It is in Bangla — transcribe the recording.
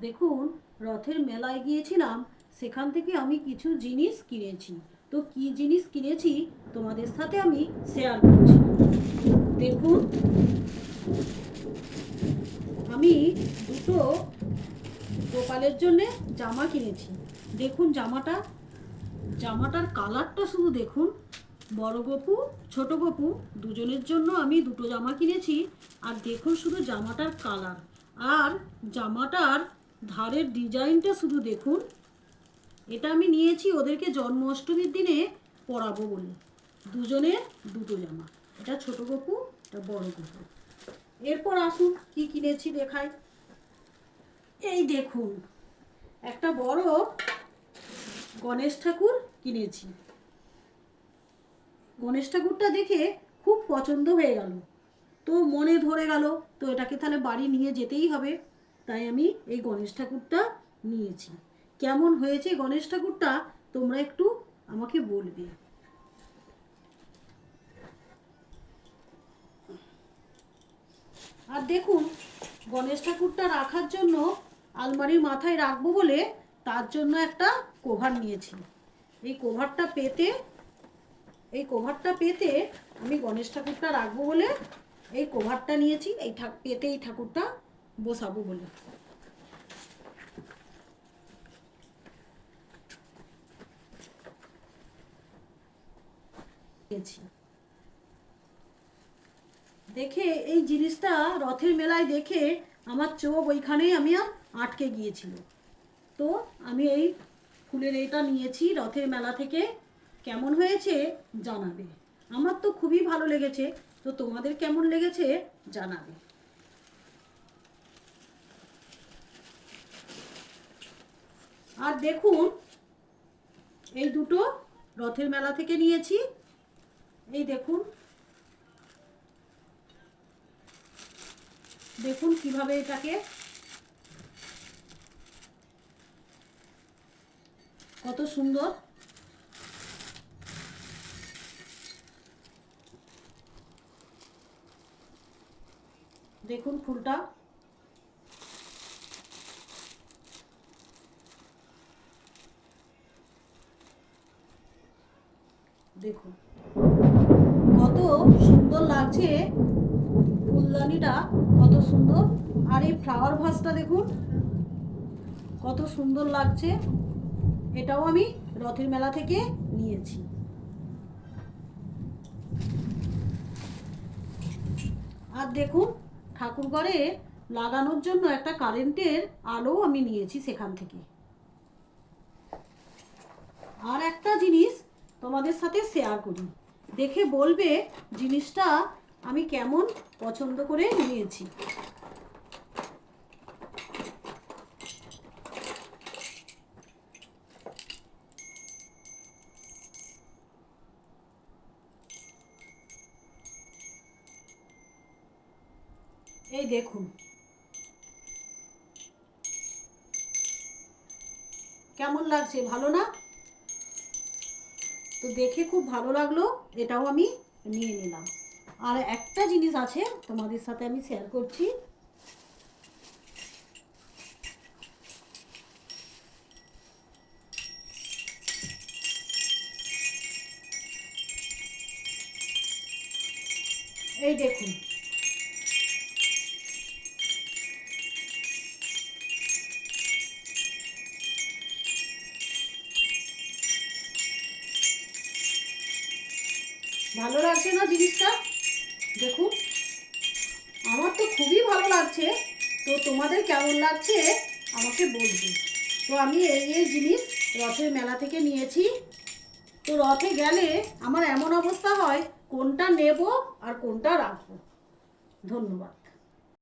দেখুন, রথের মেলায় গিয়েছিলাম, সেখান থেকে আমি কিছু জিনিস কিনেছি। তো কি জিনিস কিনেছি, তোমাদের সাথে আমি শেয়ার করছি। দেখুন, আমি দুটো গোপালের জন্যে জামা কিনেছি। দেখুন জামাটা, জামাটার কালারটা শুধু দেখুন। বড় গপু, ছোট গপু, দুজনের জন্য আমি দুটো জামা কিনেছি। আর দেখুন শুধু জামাটার কালার। আর জামাটার ধারের ডিজাইনটা শুধু দেখুন। এটা আমি নিয়েছি ওদেরকে জন্মাষ্টমীর দিনে পরাবো বলে। দুজনের দুটো জামা। এটা ছোট গপু, এটা বড় গপু। এরপর আসুন কি কিনেছি দেখাই। এই দেখুন, একটা বড় গণেশ ঠাকুর কিনেছি। গণেশ ঠাকুরটা দেখে খুব পছন্দ হয়ে গেল। তো মনে ধরে গেল, তো এটাকে তাহলে বাড়ি নিয়ে যেতেই হবে। তাই আমি এই গণেশ ঠাকুরটা নিয়েছি। কেমন হয়েছে গণেশ ঠাকুরটা? তোমরা একটু আমাকে বলবে। আর দেখুন, গণেশ ঠাকুরটা রাখার জন্য আলমারির মাথায় রাখব বলে তার জন্য একটা কোভার নিয়েছি। এই কোভারটা পেতে, এই কোভারটা পেতে আমি গণেশ ঠাকুরটা রাখব বলে এই কোভারটা নিয়েছি। এই পেতে এই ঠাকুরটা বসাবো বলে। দেখে এই জিনিসটা রথের মেলায় দেখে আমার চোখ ওইখানেই আমি আর আটকে গিয়েছিল। তো আমি এই ফুলের এটা নিয়েছি, রথের মেলা থেকে। কেমন হয়েছে জানাবে। আমার তো খুবই ভালো লেগেছে। তো তোমাদের কেমন লেগেছে জানাবে। আর দেখুন, এই দুটো রথের মেলা থেকে নিয়েছি। এই দেখুন। দেখুন কীভাবে এটাকে কত সুন্দর। দেখুন ফুলটা। দেখুন। কত সুন্দর লাগছে ফুলদানিটা, কত সুন্দর। আর এই ফ্লাওয়ার ভাসটা দেখুন, কত সুন্দর লাগছে। এটাও আমি রথের মেলা থেকে নিয়েছি। আর দেখুন ঠাকুরঘরে লাগানোর জন্য একটা কারেন্টের আলো আমি নিয়েছি সেখান থেকে আর একটা জিনিস তোমাদের সাথে শেয়ার করি। দেখে বলবে জিনিসটা আমি কেমন পছন্দ করে নিয়েছি। এই দেখুন। কেমন লাগছে? ভালো না? তো দেখে খুব ভালো লাগল, এটাও আমি নিয়ে নিলাম। আর একটা জিনিস আছে তোমাদের সাথে আমি শেয়ার করছি। এই দেখুন ভালো লাগছে না জিনিসটা? দেখুন আমার তো খুবই ভালো লাগছে। তো তোমাদের কেমন লাগছে? আমাকে বলবে। তো আমি এই এই জিনিস রথের মেলা থেকে নিয়েছি। তো রথে গেলে আমার এমন অবস্থা হয়, কোনটা নেব আর কোনটা রাখব। ধন্যবাদ।